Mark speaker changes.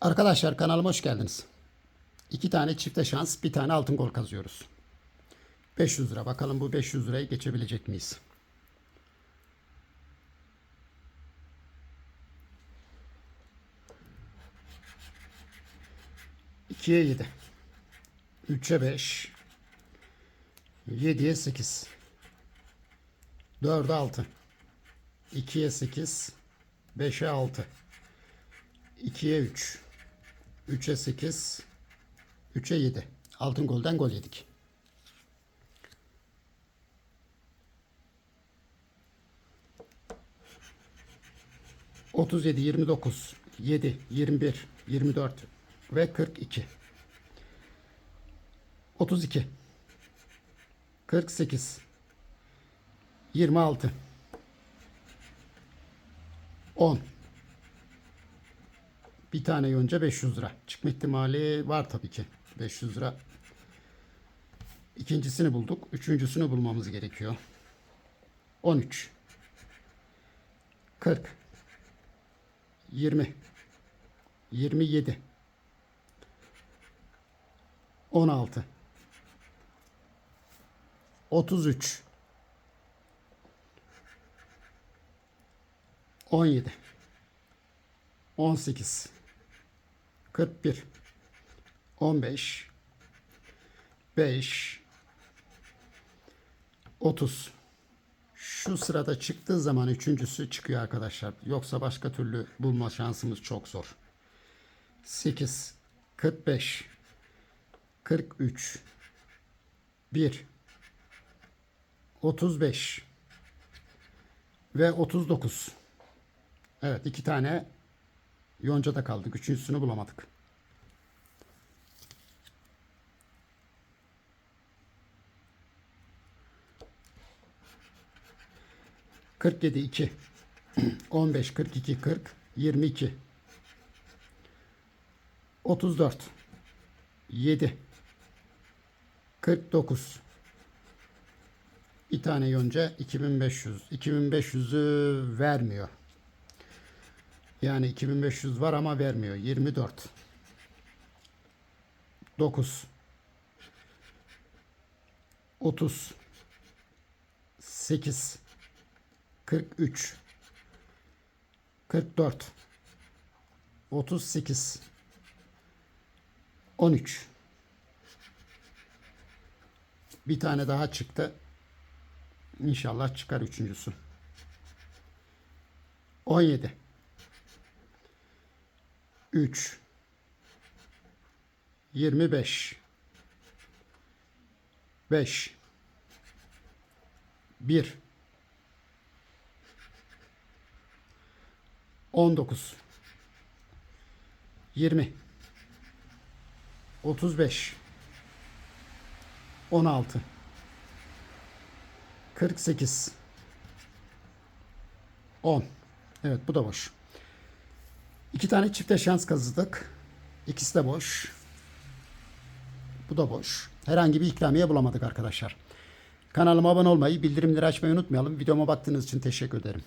Speaker 1: Arkadaşlar kanalıma hoş geldiniz. İki tane çifte şans, bir tane altın gol kazıyoruz. 500 lira. Bakalım bu 500 lirayı geçebilecek miyiz? İkiye 7. Üçe 5. Yediye 8. Dörde 6. 2'ye 8. 5'e 6. 2'ye 3. 3'e 8. 3'e 7. Altın golden gol yedik. Otuz yedi, yirmi dokuz, yedi, yirmi bir, yirmi dört ve kırk iki. Otuz iki. Kırk sekiz. Yirmi altı. On. Bir tane yonca 500 lira. Çıkma ihtimali var tabii ki. 500 lira. İkincisini bulduk. Üçüncüsünü bulmamız gerekiyor. 13. 40. 20. 27. 16. 33. 17. 18 41 15 5 30 Şu sırada çıktığı zaman üçüncüsü çıkıyor arkadaşlar. Yoksa başka türlü bulma şansımız çok zor. 8 45 43 1 35 ve 39 Evet iki tane Yonca'da kaldık. Üçüncüsünü bulamadık. Kırk yedi iki. On beş, kırk iki, kırk, yirmi iki. Otuz dört. Yedi. Kırk dokuz. Bir tane yonca 2500. 2500'ü vermiyor. Yani 2500 var ama vermiyor. 24. 9. 30. 8. 43. 44. 38. 13. Bir tane daha çıktı. İnşallah çıkar üçüncüsü. 17. 3 25 5 1 19 20 35 16 48 10 Evet bu da boş. İki tane çifte şans kazıdık. İkisi de boş. Bu da boş. Herhangi bir ikramiye bulamadık arkadaşlar. Kanalıma abone olmayı, bildirimleri açmayı unutmayalım. Videoma baktığınız için teşekkür ederim.